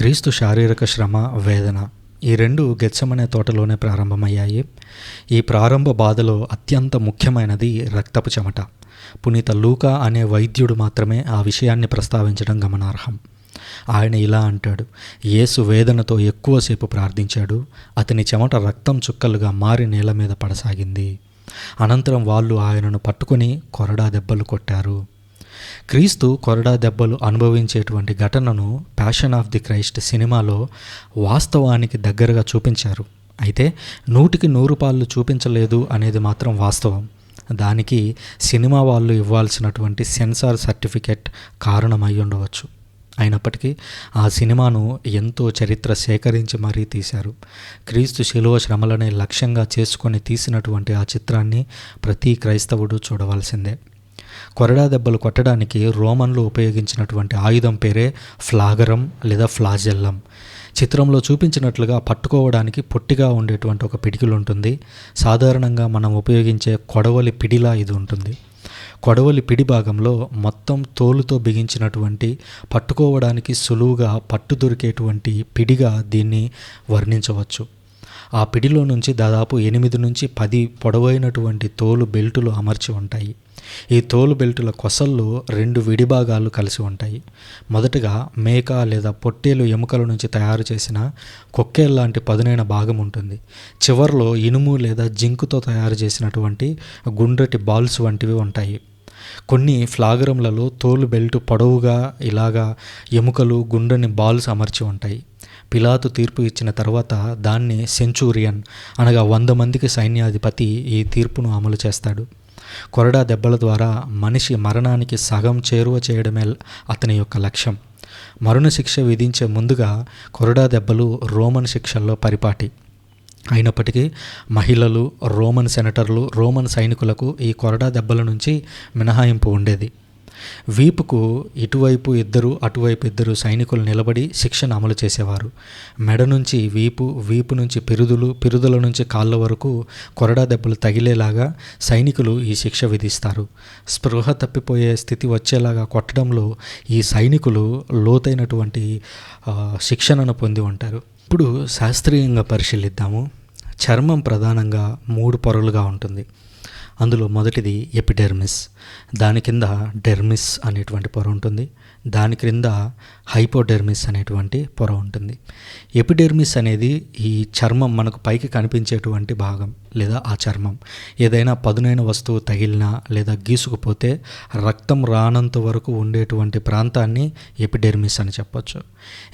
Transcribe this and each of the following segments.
క్రీస్తు శారీరక శ్రమ వేదన ఈ రెండు గెచ్చమనే తోటలోనే ప్రారంభమయ్యాయి. ఈ ప్రారంభ బాధలో అత్యంత ముఖ్యమైనది రక్తపు చెమట. పునీత లూకా అనే వైద్యుడు మాత్రమే ఆ విషయాన్ని ప్రస్తావించడం గమనార్హం. ఆయన ఇలా అంటాడు యేసు వేదనతో ఎక్కువసేపు ప్రార్థించాడు అతని చెమట రక్తం చుక్కలుగా మారి నేల మీద పడసాగింది. అనంతరం వాళ్ళు ఆయనను పట్టుకొని కొరడా దెబ్బలు కొట్టారు. క్రీస్తు కొరడా దెబ్బలు అనుభవించేటువంటి ఘటనను ప్యాషన్ ఆఫ్ ది క్రైస్ట్ సినిమాలో వాస్తవానికి దగ్గరగా చూపించారు. అయితే నూటికి నూరు పాళ్ళు చూపించలేదు అనేది మాత్రం వాస్తవం. దానికి సినిమా వాళ్ళు ఇవ్వాల్సినటువంటి సెన్సార్ సర్టిఫికెట్ కారణమై ఉండవచ్చు. అయినప్పటికీ ఆ సినిమాను ఎంతో చరిత్ర సేకరించి మరీ తీశారు. క్రీస్తు శిలువ శ్రమలనే లక్ష్యంగా చేసుకొని తీసినటువంటి ఆ చిత్రాన్ని ప్రతి క్రైస్తవుడు చూడవలసిందే. కొరడా దెబ్బలు కొట్టడానికి రోమన్లు ఉపయోగించినటువంటి ఆయుధం పేరే ఫ్లాగరం లేదా ఫ్లాజెల్లం. చిత్రంలో చూపించినట్లుగా పట్టుకోవడానికి పొట్టిగా ఉండేటువంటి ఒక పిడికిలు ఉంటుంది. సాధారణంగా మనం ఉపయోగించే కొడవలి పిడిలా ఇది ఉంటుంది. కొడవలి పిడి భాగంలో మొత్తం తోలుతో బిగించినటువంటి పట్టుకోవడానికి సులువుగా పట్టు దొరికేటువంటి పిడిగా దీన్ని వర్ణించవచ్చు. ఆ పిడిలో నుంచి దాదాపు ఎనిమిది నుంచి పది పొడవైనటువంటి తోలు బెల్టులు అమర్చి ఉంటాయి. ఈ తోలు బెల్టుల కొసల్లో రెండు విడిభాగాలు కలిసి ఉంటాయి. మొదటగా మేక లేదా పొట్టేలు ఎముకల నుంచి తయారు చేసిన కొక్కేల్ లాంటి పదునైన భాగం ఉంటుంది. చివర్లో ఇనుము లేదా జింకుతో తయారు చేసినటువంటి గుండ్రటి బాల్స్ వంటివి ఉంటాయి. కొన్ని ఫ్లాగరంలలో తోలు బెల్ట్ పొడవుగా ఇలాగా ఎముకలు గుండ్రని బాల్స్ అమర్చి ఉంటాయి. పిలాతు తీర్పు ఇచ్చిన తర్వాత దాన్ని సెంచూరియన్ అనగా వంద మందికి సైన్యాధిపతి ఈ తీర్పును అమలు చేస్తాడు. కొరడా దెబ్బల ద్వారా మనిషి మరణానికి సగం చేరువ చేయడమే అతని యొక్క లక్ష్యం. మరణ శిక్ష విధించే ముందుగా కొరడా దెబ్బలు రోమన్ శిక్షల్లో పరిపాటి. అయినప్పటికీ మహిళలు రోమన్ సెనటర్లు రోమన్ సైనికులకు ఈ కొరడా దెబ్బల నుంచి మినహాయింపు ఉండేది. వీపుకు ఇటువైపు ఇద్దరు అటువైపు ఇద్దరు సైనికులు నిలబడి శిక్షను అమలు చేసేవారు. మెడ నుంచి వీపు వీపు నుంచి పిరుదులు పిరుదుల నుంచి కాళ్ళ వరకు కొరడా దెబ్బలు తగిలేలాగా సైనికులు ఈ శిక్ష విధిస్తారు. స్పృహ తప్పిపోయే స్థితి వచ్చేలాగా కొట్టడంలో ఈ సైనికులు లోతైనటువంటి శిక్షణను పొంది ఉంటారు. ఇప్పుడు శాస్త్రీయంగా పరిశీలిద్దాము. చర్మం ప్రధానంగా మూడు పొరలుగా ఉంటుంది. అందులో మొదటిది ఎపిడెర్మిస్. దాని కింద డెర్మిస్ అనేటువంటి పొర ఉంటుంది. దాని క్రింద హైపోడెర్మిస్ అనేటువంటి పొర ఉంటుంది. ఎపిడెర్మిస్ అనేది ఈ చర్మం మనకు పైకి కనిపించేటువంటి భాగం. లేదా ఆ చర్మం. ఏదైనా పదునైన వస్తువు తగిలినా లేదా గీసుకుపోతే రక్తం రానంత వరకు ఉండేటువంటి ప్రాంతాన్ని ఎపిడెర్మిస్ అని చెప్పొచ్చు.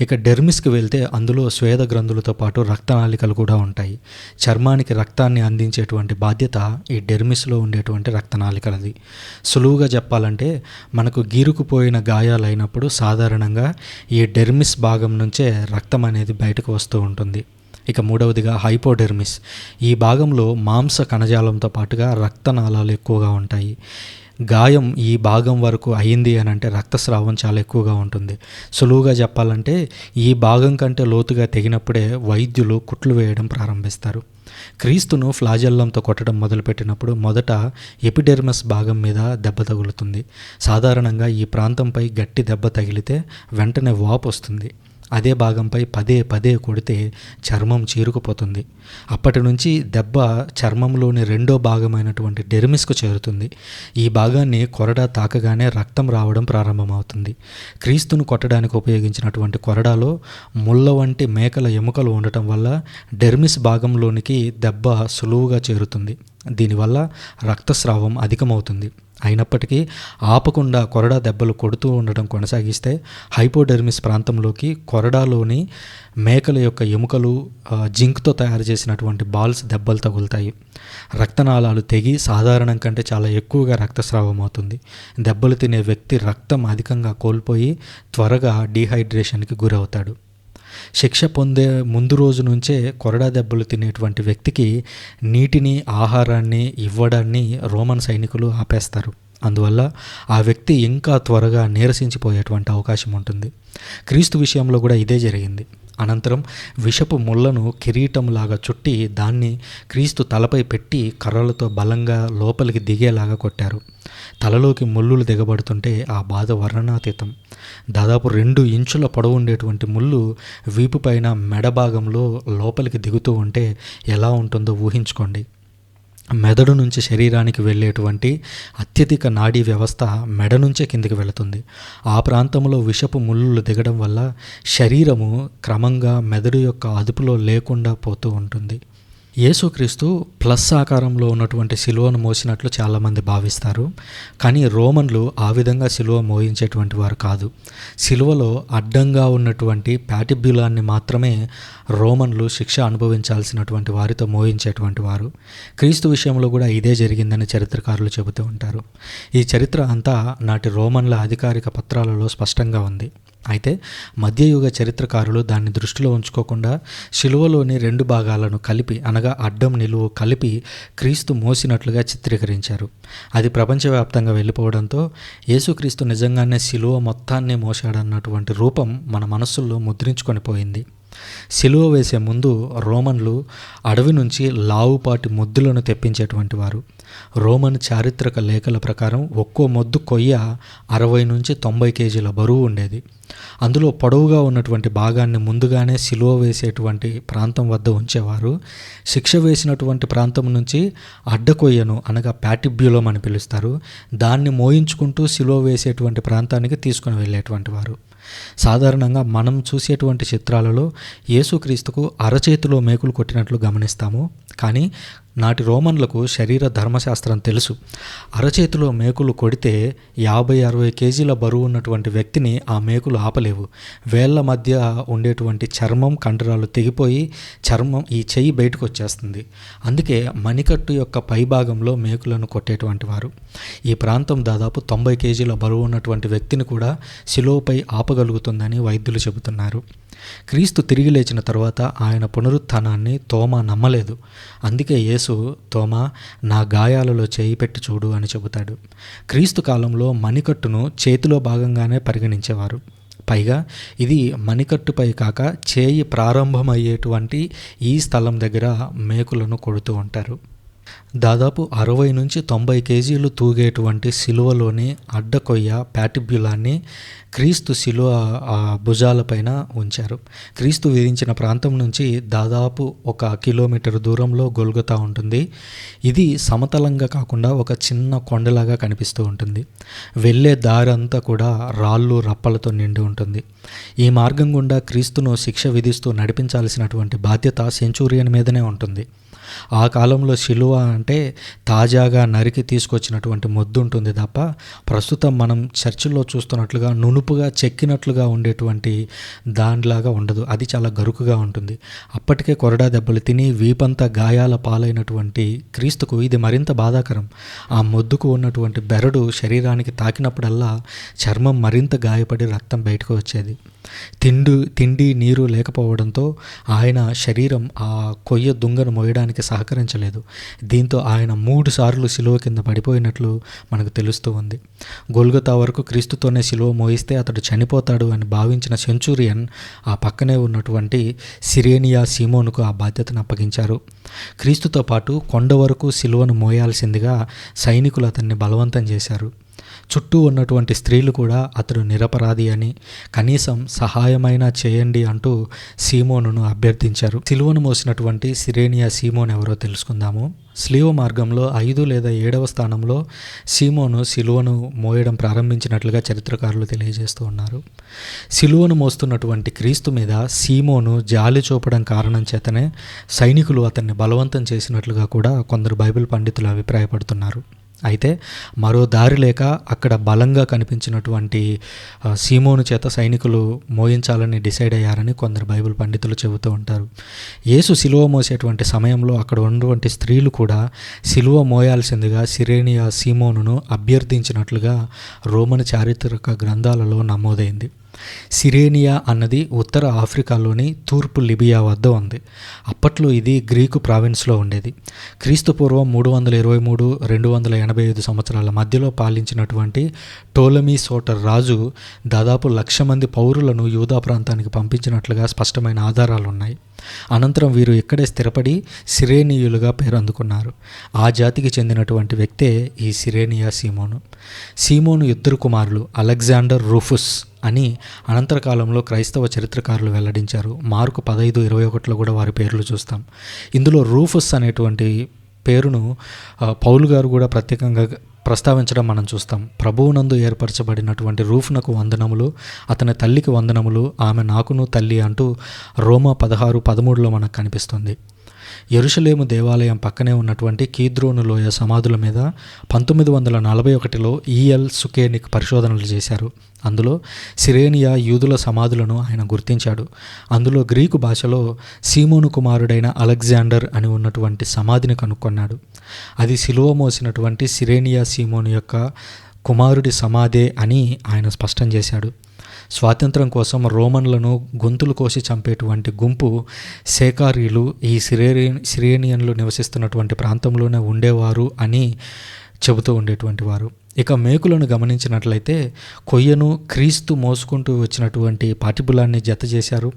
ఇక డెర్మిస్కి వెళ్తే అందులో స్వేద గ్రంథులతో పాటు రక్తనాళికలు కూడా ఉంటాయి. చర్మానికి రక్తాన్ని అందించేటువంటి బాధ్యత ఈ డెర్మిస్లో ఉండేటువంటి రక్తనాళికలది. సులువుగా చెప్పాలంటే మనకు గీరుకుపోయిన గాయాలైనప్పుడు సాధారణంగా ఈ డెర్మిస్ భాగం నుంచే రక్తం అనేది బయటకు వస్తూ ఉంటుంది. ఇక మూడవదిగా హైపోడెర్మిస్. ఈ భాగంలో మాంస కణజాలంతో పాటుగా రక్తనాళాలు ఎక్కువగా ఉంటాయి. గాయం ఈ భాగం వరకు అయింది అని అంటే రక్తస్రావం చాలా ఎక్కువగా ఉంటుంది. సులువుగా చెప్పాలంటే ఈ భాగం కంటే లోతుగా తెగినప్పుడే వైద్యులు కుట్లు వేయడం ప్రారంభిస్తారు. క్రీస్తును ఫ్లాజెల్లంతో కొట్టడం మొదలుపెట్టినప్పుడు మొదట ఎపిడెర్మస్ భాగం మీద దెబ్బ తగులుతుంది. సాధారణంగా ఈ ప్రాంతంపై గట్టి దెబ్బ తగిలితే వెంటనే వాపు వస్తుంది. అదే భాగంపై పదే పదే కొడితే చర్మం చీరుకుపోతుంది. అప్పటి నుంచి దెబ్బ చర్మంలోని రెండో భాగమైనటువంటి డెర్మిస్కు చేరుతుంది. ఈ భాగాన్ని కొరడా తాకగానే రక్తం రావడం ప్రారంభమవుతుంది. క్రీస్తును కొట్టడానికి ఉపయోగించినటువంటి కొరడాలో ముళ్ళ వంటి మేకల ఎముకలు ఉండటం వల్ల డెర్మిస్ భాగంలోనికి దెబ్బ సులువుగా చేరుతుంది. దీనివల్ల రక్తస్రావం అధికమవుతుంది. అయినప్పటికీ ఆపకుండా కొరడా దెబ్బలు కొడుతూ ఉండటం కొనసాగిస్తే హైపోడెర్మిస్ ప్రాంతంలోకి కొరడాలోని మేకల యొక్క ఎముకలు జింక్తో తయారు చేసినటువంటి బాల్స్ దెబ్బలు తగులుతాయి. రక్తనాళాలు తెగి సాధారణం కంటే చాలా ఎక్కువగా రక్తస్రావం అవుతుంది. దెబ్బలు తినే వ్యక్తి రక్తం అధికంగా కోల్పోయి త్వరగా డీహైడ్రేషన్కి గురవుతాడు. శిక్ష పొందే ముందు రోజు నుంచే కొరడా దెబ్బలు తినేటువంటి వ్యక్తికి నీటిని ఆహారాన్ని ఇవ్వడాన్ని రోమన్ సైనికులు ఆపేస్తారు. అందువల్ల ఆ వ్యక్తి ఇంకా త్వరగా నీరసించిపోయేటువంటి అవకాశం ఉంటుంది. క్రీస్తు విషయంలో కూడా ఇదే జరిగింది. అనంతరం విషపు ముళ్ళను కిరీటంలాగా చుట్టి దాన్ని క్రీస్తు తలపై పెట్టి కర్రలతో బలంగా లోపలికి దిగేలాగా కొట్టారు. తలలోకి ముళ్ళులు దిగబడుతుంటే ఆ బాధ వర్ణనాతీతం. దాదాపు రెండు ఇంచుల పొడవు ఉండేటువంటి ముళ్ళు వీపు పైన మెడ భాగంలో లోపలికి దిగుతూ ఉంటే ఎలా ఉంటుందో ఊహించుకోండి. మెదడు నుంచి శరీరానికి వెళ్ళేటువంటి అత్యధిక నాడీ వ్యవస్థ మెడ నుంచే కిందికి వెళుతుంది. ఆ ప్రాంతంలో విషపు ముళ్ళు దిగడం వల్ల శరీరము క్రమంగా మెదడు యొక్క అదుపులో లేకుండా పోతూ ఉంటుంది. యేసుక్రీస్తు ప్లస్ ఆకారంలో ఉన్నటువంటి సిలువను మోసినట్లు చాలామంది భావిస్తారు. కానీ రోమన్లు ఆ విధంగా సిలువ మోయించేటువంటి వారు కాదు. సిలువలో అడ్డంగా ఉన్నటువంటి ప్యాటిబ్యులాన్ని మాత్రమే రోమన్లు శిక్ష అనుభవించాల్సినటువంటి వారితో మోయించేటువంటి వారు. క్రీస్తు విషయంలో కూడా ఇదే జరిగిందని చరిత్రకారులు చెబుతూ ఉంటారు. ఈ చరిత్ర అంతా నాటి రోమన్ల అధికారిక పత్రాలలో స్పష్టంగా ఉంది. అయితే మధ్యయుగ చరిత్రకారులు దాన్ని దృష్టిలో ఉంచుకోకుండా శిలువలోని రెండు భాగాలను కలిపి అనగా అడ్డం నిలువు కలిపి క్రీస్తు మోసినట్లుగా చిత్రీకరించారు. అది ప్రపంచవ్యాప్తంగా వెళ్ళిపోవడంతో యేసుక్రీస్తు నిజంగానే శిలువ మొత్తాన్ని మోసాడన్నటువంటి రూపం మన మనస్సుల్లో ముద్రించుకొని పోయింది. సిలువ వేసే ముందు రోమన్లు అడవి నుంచి లావుపాటి మొద్దులను తెప్పించేటువంటి వారు. రోమన్ చారిత్రక లేఖల ప్రకారం ఒక్కో మొద్దు కొయ్య అరవై నుంచి తొంభై కేజీల బరువు ఉండేది. అందులో పొడవుగా ఉన్నటువంటి భాగాన్ని ముందుగానే సిలువ వేసేటువంటి ప్రాంతం వద్ద ఉంచేవారు. శిక్ష వేసినటువంటి ప్రాంతం నుంచి అడ్డకొయ్యను అనగా ప్యాటిబ్యులం అని పిలుస్తారు. దాన్ని మోయించుకుంటూ సిలువ వేసేటువంటి ప్రాంతానికి తీసుకుని వెళ్ళేటువంటి వారు. సాధారణంగా మనం చూసేటువంటి చిత్రాలలో యేసుక్రీస్తుకు అరచేతిలో మేకులు కొట్టినట్లు గమనిస్తాము. కానీ నాటి రోమన్లకు శరీర ధర్మశాస్త్రం తెలుసు. అరచేతిలో మేకులు కొడితే యాభై అరవై కేజీల బరువు ఉన్నటువంటి వ్యక్తిని ఆ మేకులు ఆపలేవు. వేళ్ళ మధ్య ఉండేటువంటి చర్మం కండరాలు తెగిపోయి చర్మం ఈ చెయ్యి బయటకు వచ్చేస్తుంది. అందుకే మణికట్టు యొక్క పైభాగంలో మేకులను కొట్టేటువంటి వారు. ఈ ప్రాంతం దాదాపు తొంభై కేజీల బరువు ఉన్నటువంటి వ్యక్తిని కూడా శిలోపై ఆపగలుగుతుందని వైద్యులు చెబుతున్నారు. క్రీస్తు తిరిగి లేచిన తర్వాత ఆయన పునరుత్థానాన్ని తోమా నమ్మలేదు. అందుకే యేసు తోమా నా గాయాలలో చేయి పెట్టి చూడు అని చెబుతాడు. క్రీస్తు కాలంలో మణికట్టును చేతిలో భాగంగానే పరిగణించేవారు. పైగా ఇది మణికట్టుపై కాక చేయి ప్రారంభమయ్యేటువంటి ఈ స్థలం దగ్గర మేకులను కొడుతూ ఉంటారు. దాదాపు అరవై నుంచి తొంభై కేజీలు తూగేటువంటి సిలువలోని అడ్డకొయ్య ప్యాటిబ్యులాన్ని క్రీస్తు శిలువ భుజాలపైన ఉంచారు. క్రీస్తు విధించిన ప్రాంతం నుంచి దాదాపు ఒక కిలోమీటర్ దూరంలో గొల్గొతా ఉంటుంది. ఇది సమతలంగా కాకుండా ఒక చిన్న కొండలాగా కనిపిస్తూ ఉంటుంది. వెళ్ళే దారి అంతా కూడా రాళ్ళు రప్పలతో నిండి ఉంటుంది. ఈ మార్గం గుండా క్రీస్తును శిక్ష విధిస్తూ నడిపించాల్సినటువంటి బాధ్యత సెంచూరియన్ మీదనే ఉంటుంది. ఆ కాలంలో శిలువ అంటే తాజాగా నరికి తీసుకొచ్చినటువంటి మొద్దు ఉంటుంది తప్ప ప్రస్తుతం మనం చర్చిల్లో చూస్తున్నట్లుగా నునుపుగా చెక్కినట్లుగా ఉండేటువంటి దానిలాగా ఉండదు. అది చాలా గరుకుగా ఉంటుంది. అప్పటికే కొరడా దెబ్బలు తిని వీపంతా గాయాల పాలైనటువంటి క్రీస్తుకు ఇది మరింత బాధాకరం. ఆ మొద్దుకు ఉన్నటువంటి బెరడు శరీరానికి తాకినప్పుడల్లా చర్మం మరింత గాయపడి రక్తం బయటకు వచ్చేది. తిండు తిండి నీరు లేకపోవడంతో ఆయన శరీరం ఆ కొయ్య దుంగను మోయడానికి సహకరించలేదు. దీంతో ఆయన మూడు సార్లు శిలువ కింద పడిపోయినట్లు మనకు తెలుస్తూ ఉంది. గొల్గతా వరకు క్రీస్తుతోనే శిలువ మోయిస్తే అతడు చనిపోతాడు అని భావించిన సెంచూరియన్ ఆ పక్కనే ఉన్నటువంటి సిరేనియా సీమోనుకు ఆ బాధ్యతను అప్పగించారు. క్రీస్తుతో పాటు కొండ వరకు శిలువను మోయాల్సిందిగా సైనికులు అతన్ని బలవంతం చేశారు. చుట్టూ ఉన్నటువంటి స్త్రీలు కూడా అతడు నిరపరాధి అని కనీసం సహాయమైనా చేయండి అంటూ సీమోనును అభ్యర్థించారు. సిలువను మోసినటువంటి సిరేనియా సీమోన్ ఎవరో తెలుసుకుందాము. స్లీవ మార్గంలో ఐదు లేదా ఏడవ స్థానంలో సీమోను సిలువను మోయడం ప్రారంభించినట్లుగా చరిత్రకారులు తెలియజేస్తూ ఉన్నారు. సిలువను మోస్తున్నటువంటి క్రీస్తు మీద సీమోను జాలి చూపడం కారణం చేతనే సైనికులు అతన్ని బలవంతం చేసినట్లుగా కూడా కొందరు బైబిల్ పండితులు అభిప్రాయపడుతున్నారు. అయితే మరో దారి లేక అక్కడ బలంగా కనిపించినటువంటి సీమోను చేత సైనికులు మోయించాలని డిసైడ్ అయ్యారని కొందరు బైబిల్ పండితులు చెబుతూ ఉంటారు. యేసు సిలువ మోసేటువంటి సమయంలో అక్కడ ఉన్నటువంటి స్త్రీలు కూడా సిలువ మోయాల్సిందిగా సిరేనియా సీమోనును అభ్యర్థించినట్లుగా రోమన్ చారిత్రక గ్రంథాలలో నమోదైంది. సిరేనియా అన్నది ఉత్తర ఆఫ్రికాలోని తూర్పు లిబియా వద్ద ఉంది. అప్పట్లో ఇది గ్రీకు ప్రావిన్స్లో ఉండేది. క్రీస్తు పూర్వం మూడు వందల ఇరవై మూడు రెండు వందల ఎనభై ఐదు సంవత్సరాల మధ్యలో పాలించినటువంటి టోలమీ సోటర్ రాజు దాదాపు లక్ష మంది పౌరులను యూదా ప్రాంతానికి పంపించినట్లుగా స్పష్టమైన ఆధారాలు ఉన్నాయి. అనంతరం వీరు ఇక్కడే స్థిరపడి సిరేనియులుగా పేరు అందుకున్నారు ఆ జాతికి చెందినటువంటి వ్యక్తే ఈ సిరేనియా సీమోను. సీమోను ఇద్దరు కుమారులు అలెగ్జాండర్ రూఫుస్ అని అనంతర కాలంలో క్రైస్తవ చరిత్రకారులు వెల్లడించారు. మార్కు పదహైదు ఇరవై ఒకటిలో కూడా వారి పేర్లు చూస్తాం. ఇందులో రూఫస్ అనేటువంటి పేరును పౌలు గారు కూడా ప్రత్యేకంగా ప్రస్తావించడం మనం చూస్తాం. ప్రభువునందు ఏర్పరచబడినటువంటి రూఫ్నకు వందనములు అతని తల్లికి వందనములు ఆమె నాకును తల్లి అంటూ రోమా పదహారు పదమూడులో మనకు కనిపిస్తుంది. ఎరుషలేము దేవాలయం పక్కనే ఉన్నటువంటి కీద్రోను లోయ సమాధుల మీద పంతొమ్మిది వందల నలభై ఒకటిలో ఈఎల్ సుకేనిక్ పరిశోధనలు చేశారు. అందులో సిరేనియా యూదుల సమాధులను ఆయన గుర్తించాడు. అందులో గ్రీకు భాషలో సీమోను కుమారుడైన అలెగ్జాండర్ అని ఉన్నటువంటి సమాధిని కనుక్కున్నాడు. అది సిలువ మోసినటువంటి సిరేనియా సీమోను యొక్క కుమారుడి సమాధే అని ఆయన స్పష్టం చేశాడు. స్వాతంత్రం కోసం రోమన్లను గొంతులు కోసి చంపేటువంటి గుంపు సేకారీలు ఈ సిరేరి సిరేనియన్లు నివసిస్తున్నటువంటి ప్రాంతంలోనే ఉండేవారు అని చెబుతూ ఉండేటువంటి వారు. ఇక మేకులను గమనించినట్లయితే కొయ్యను క్రీస్తు మోసుకుంటూ వచ్చినటువంటి పాటిబులాన్ని జత చేశారు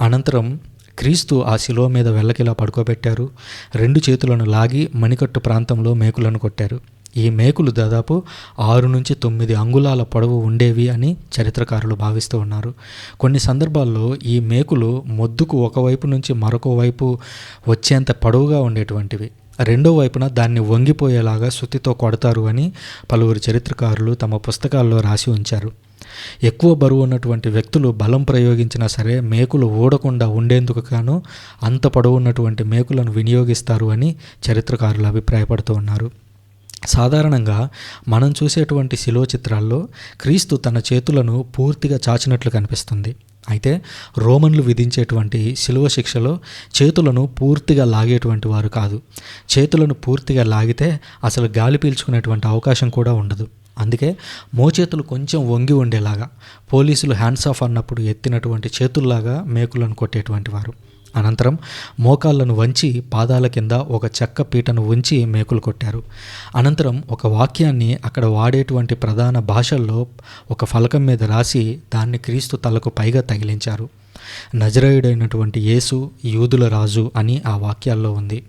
అనంతరం క్రీస్తు ఆ శిలువ మీద వెళ్ళకిలా పడుకోబెట్టారు. రెండు చేతులను లాగి మణికట్టు ప్రాంతంలో మేకులను కొట్టారు. ఈ మేకులు దాదాపు ఆరు నుంచి తొమ్మిది అంగుళాల పొడవు ఉండేవి అని చరిత్రకారులు భావిస్తూ ఉన్నారు. కొన్ని సందర్భాల్లో ఈ మేకులు మొద్దుకు ఒకవైపు నుంచి మరొక వైపు వచ్చేంత పొడవుగా ఉండేటువంటివి. రెండో వైపున దాన్ని వంగిపోయేలాగా సుత్తితో కొడతారు అని పలువురు చరిత్రకారులు తమ పుస్తకాల్లో రాసి ఉంచారు. ఎక్కువ బరువు ఉన్నటువంటి వ్యక్తులు బలం ప్రయోగించినా సరే మేకులు ఊడకుండా ఉండేందుకు గాను అంత పొడవు ఉన్నటువంటి మేకులను వినియోగిస్తారు అని చరిత్రకారులు అభిప్రాయపడుతూ ఉన్నారు. సాధారణంగా మనం చూసేటువంటి శిలో చిత్రాల్లో క్రీస్తు తన చేతులను పూర్తిగా చాచినట్లు కనిపిస్తుంది. అయితే రోమన్లు విధించేటువంటి శిలువ శిక్షలో చేతులను పూర్తిగా లాగేటువంటి వారు కాదు. చేతులను పూర్తిగా లాగితే అసలు గాలి పీల్చుకునేటువంటి అవకాశం కూడా ఉండదు. అందుకే మోచేతులు కొంచెం వంగి ఉండేలాగా పోలీసులు హ్యాండ్స్ ఆఫ్ అన్నప్పుడు ఎత్తినటువంటి చేతుల్లాగా మేకులను కొట్టేటువంటి వారు. అనంతరం మోకాళ్ళను వంచి పాదాల కింద ఒక చెక్క పీటను ఉంచి మేకులు కొట్టారు. అనంతరం ఒక వాక్యాన్ని అక్కడ వాడేటువంటి ప్రధాన భాషల్లో ఒక ఫలకం మీద రాసి దాన్ని క్రీస్తు తలకు పైగా తగిలించారు. నజరేయుడైనటువంటి యేసు యూదుల రాజు అని ఆ వాక్యాల్లో ఉంది.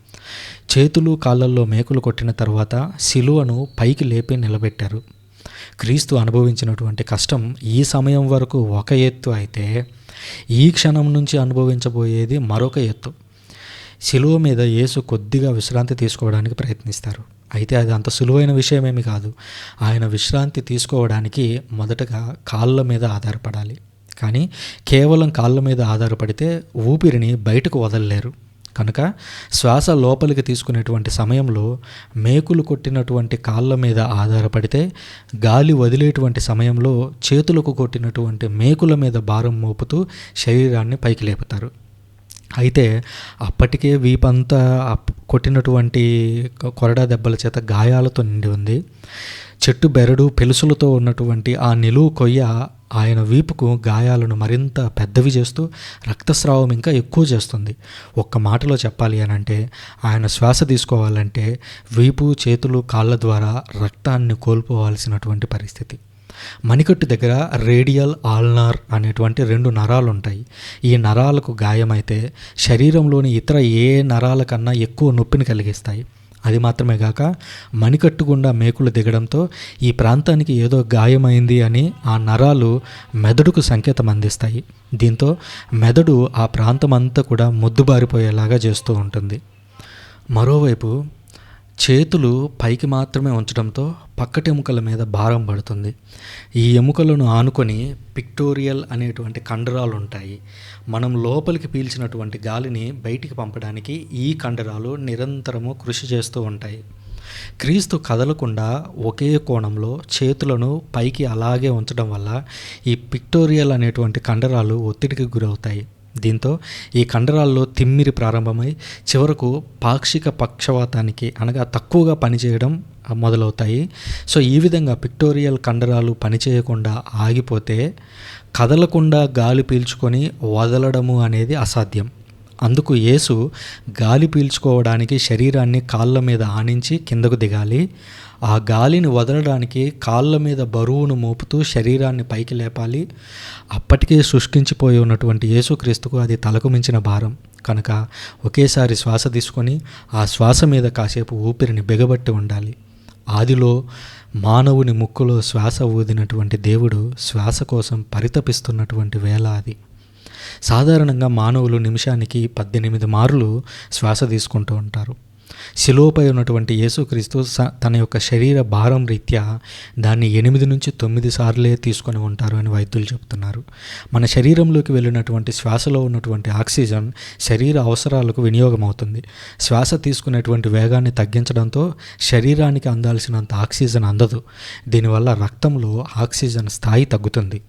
చేతులు కాళ్ళల్లో మేకులు కొట్టిన తర్వాత శిలువను పైకి లేపి నిలబెట్టారు. క్రీస్తు అనుభవించినటువంటి కష్టం ఈ సమయం వరకు ఒక ఎత్తు అయితే ఈ క్షణం నుంచి అనుభవించబోయేది మరొక ఎత్తు. శిలువ మీద యేసు కొద్దిగా విశ్రాంతి తీసుకోవడానికి ప్రయత్నిస్తారు. అయితే అది అంత సులువైన విషయమేమి కాదు. ఆయన విశ్రాంతి తీసుకోవడానికి మొదటగా కాళ్ళ మీద ఆధారపడాలి. కానీ కేవలం కాళ్ళ మీద ఆధారపడితే ఊపిరిని బయటకు వదలలేరు. కనుక శ్వాస లోపలికి తీసుకునేటువంటి సమయంలో మేకులు కొట్టినటువంటి కాళ్ళ మీద ఆధారపడితే గాలి వదిలేటువంటి సమయంలో చేతులకు కొట్టినటువంటి మేకుల మీద భారం మోపుతూ శరీరాన్ని పైకి లేపుతారు. అయితే అప్పటికే వీపంతా కొట్టినటువంటి కొరడా దెబ్బల చేత గాయాలతో నిండి ఉంది. చెట్టు బెరడు పెలుసులతో ఉన్నటువంటి ఆ నిలువు కొయ్య ఆయన వీపుకు గాయాలను మరింత పెద్దవి చేస్తూ రక్తస్రావం ఇంకా ఎక్కువ చేస్తుంది. ఒక్క మాటలో చెప్పాలి అని అంటే ఆయన శ్వాస తీసుకోవాలంటే వీపు చేతులు కాళ్ళ ద్వారా రక్తాన్ని కోల్పోవాల్సినటువంటి పరిస్థితి. మణికట్టు దగ్గర రేడియల్ ఆల్నార్ అనేటువంటి రెండు నరాలు ఉంటాయి. ఈ నరాలకు గాయమైతే శరీరంలోని ఇతర ఏ నరాల కన్నా ఎక్కువ నొప్పిని కలిగిస్తాయి. అది మాత్రమే కాక మణికట్టు గుండా మేకులు దిగడంతో ఈ ప్రాంతానికి ఏదో గాయమైంది అని ఆ నరాలు మెదడుకు సంకేతం అందిస్తాయి. దీంతో మెదడు ఆ ప్రాంతం అంతా కూడా మొద్దుబారిపోయేలాగా చేస్తూ ఉంటుంది. మరోవైపు చేతులు పైకి మాత్రమే ఉంచడంతో పక్కటి ఎముకల మీద భారం పడుతుంది. ఈ ఎముకలను ఆనుకొని పిక్టోరియల్ అనేటువంటి కండరాలు ఉంటాయి మనం లోపలికి పీల్చినటువంటి గాలిని బయటికి పంపడానికి ఈ కండరాలు నిరంతరము కృషి చేస్తూ ఉంటాయి. క్రీస్తు కదలకుండా ఒకే కోణంలో చేతులను పైకి అలాగే ఉంచడం వల్ల ఈ పిక్టోరియల్ అనేటువంటి కండరాలు ఒత్తిడికి గురవుతాయి. దీంతో ఈ కండరాల్లో తిమ్మిరి ప్రారంభమై చివరకు పాక్షిక పక్షవాతానికి అనగా తక్కువగా పనిచేయడం మొదలవుతాయి. సో ఈ విధంగా పిక్టోరియల్ కండరాలు పనిచేయకుండా ఆగిపోతే కదలకుండా గాలి పీల్చుకొని వదలడము అనేది అసాధ్యం. అందుకు యేసు గాలి పీల్చుకోవడానికి శరీరాన్ని కాళ్ళ మీద ఆనించి కిందకు దిగాలి. ఆ గాలిని వదలడానికి కాళ్ళ మీద బరువును మోపుతూ శరీరాన్ని పైకి లేపాలి. అప్పటికే శుష్కించిపోయి ఉన్నటువంటి యేసుక్రీస్తుకు అది తలకు మించిన భారం. కనుక ఒకేసారి శ్వాస తీసుకొని ఆ శ్వాస మీద కాసేపు ఊపిరిని బిగబట్టి ఉండాలి. ఆదిలో మానవుని ముక్కులో శ్వాస ఊదినటువంటి దేవుడు శ్వాస కోసం పరితపిస్తున్నటువంటి వేళ అది. సాధారణంగా మానవులు నిమిషానికి పద్దెనిమిది మార్లు శ్వాస తీసుకుంటూ ఉంటారు. శిలోపై ఉన్నటువంటి యేసుక్రీస్తు తన యొక్క శరీర భారం రీత్యా దాన్ని ఎనిమిది నుంచి తొమ్మిది సార్లే తీసుకొని ఉంటారు అని వైద్యులు చెప్తున్నారు. మన శరీరంలోకి వెళ్ళినటువంటి శ్వాసలో ఉన్నటువంటి ఆక్సిజన్ శరీర అవసరాలకు వినియోగం అవుతుంది. శ్వాస తీసుకునేటువంటి వేగాన్ని తగ్గించడంతో శరీరానికి అందాల్సినంత ఆక్సిజన్ అందదు. దీనివల్ల రక్తంలో ఆక్సిజన్ స్థాయి తగ్గుతుంది.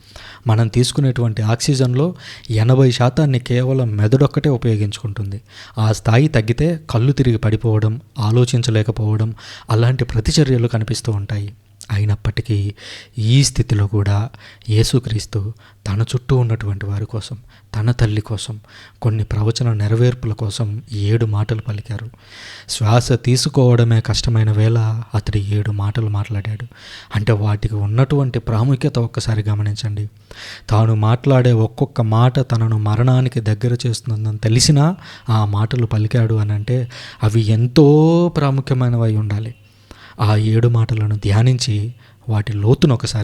మనం తీసుకునేటువంటి ఆక్సిజన్లో ఎనభై శాతాన్ని కేవలం మెదడొక్కటే ఉపయోగించుకుంటుంది. ఆ స్థాయి తగ్గితే కళ్ళు తిరిగి పడిపోవడం ఆలోచించలేకపోవడం అలాంటి ప్రతిచర్యలు కనిపిస్తూ ఉంటాయి. అయినప్పటికీ ఈ స్థితిలో కూడా యేసుక్రీస్తు తన చుట్టూ ఉన్నటువంటి వారి కోసం తన తల్లి కోసం కొన్ని ప్రవచన నెరవేర్పుల కోసం ఏడు మాటలు పలికారు. శ్వాస తీసుకోవడమే కష్టమైన వేళ అతడు ఏడు మాటలు మాట్లాడాడు. అంటే వాటికి ఉన్నటువంటి ప్రాముఖ్యత ఒక్కసారి గమనించండి. తాను మాట్లాడే ఒక్కొక్క మాట తనను మరణానికి దగ్గర చేస్తుందని తెలిసినా ఆ మాటలు పలికాడు అని అంటే అవి ఎంతో ప్రాముఖ్యమైనవి ఉండాలి. ఆ ఏడు మాటలను ధ్యానించి వాటి లోతును ఒకసారి